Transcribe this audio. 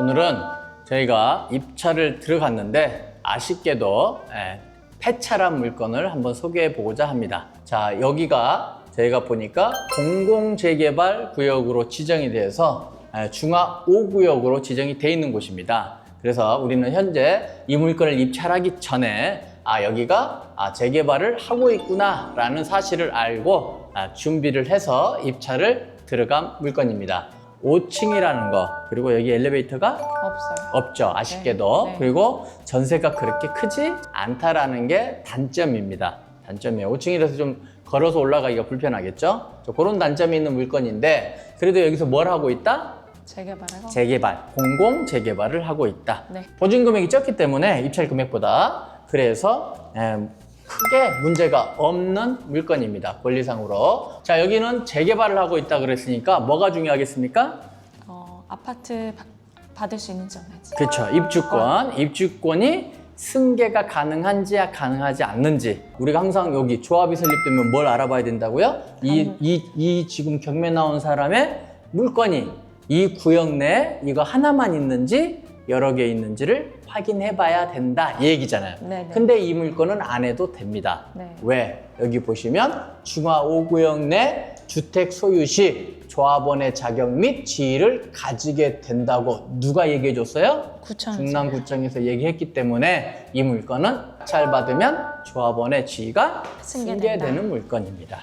오늘은 저희가 입찰을 들어갔는데 아쉽게도 예, 폐차란 물건을 한번 소개해 보고자 합니다. 자, 여기가 저희가 보니까 공공재개발 구역으로 지정이 돼서 예, 중화 5구역으로 지정이 돼 있는 곳입니다. 그래서 우리는 현재 이 물건을 입찰하기 전에 아 여기가 아, 재개발을 하고 있구나 라는 사실을 알고 아, 준비를 해서 입찰을 들어간 물건입니다. 5층이라는 거. 그리고 여기 엘리베이터가 없어요. 없죠. 아쉽게도. 네, 네. 그리고 전세가 그렇게 크지 않다라는 게 단점입니다. 단점이에요. 5층이라서 좀 걸어서 올라가기가 불편하겠죠? 저 그런 단점이 있는 물건인데 그래도 여기서 뭘 하고 있다? 재개발해서 재개발 공공 재개발을 하고 있다. 네. 보증 금액이 적기 때문에 입찰 금액보다 그래서 에, 크게 문제가 없는 물건입니다 권리상으로 자 여기는 재개발을 하고 있다 그랬으니까 뭐가 중요하겠습니까 어, 아파트 바- 받을 수 있는지 없는지. 그렇죠. 입주권. 입주권이 승계가 가능한지 가능하지 않는지. 우리가 항상 여기 조합이 설립되면 뭘 알아봐야 된다고요? 이, 이, 이 지금 경매 나온 사람의 물건이 이 구역 내에 이거 하나만 있는지 여러 개 있는지를 확인해 봐야 된다. 이 얘기잖아요. 네네. 근데 이 물건은 안 해도 됩니다. 네. 왜? 여기 보시면 중화 5구역 내 주택 소유 시 조합원의 자격 및 지위를 가지게 된다고 누가 얘기해 줬어요? 구청 중남구청에서 얘기했기 때문에 이 물건은 잘 받으면 조합원의 지위가 승계된다. 승계되는 물건입니다.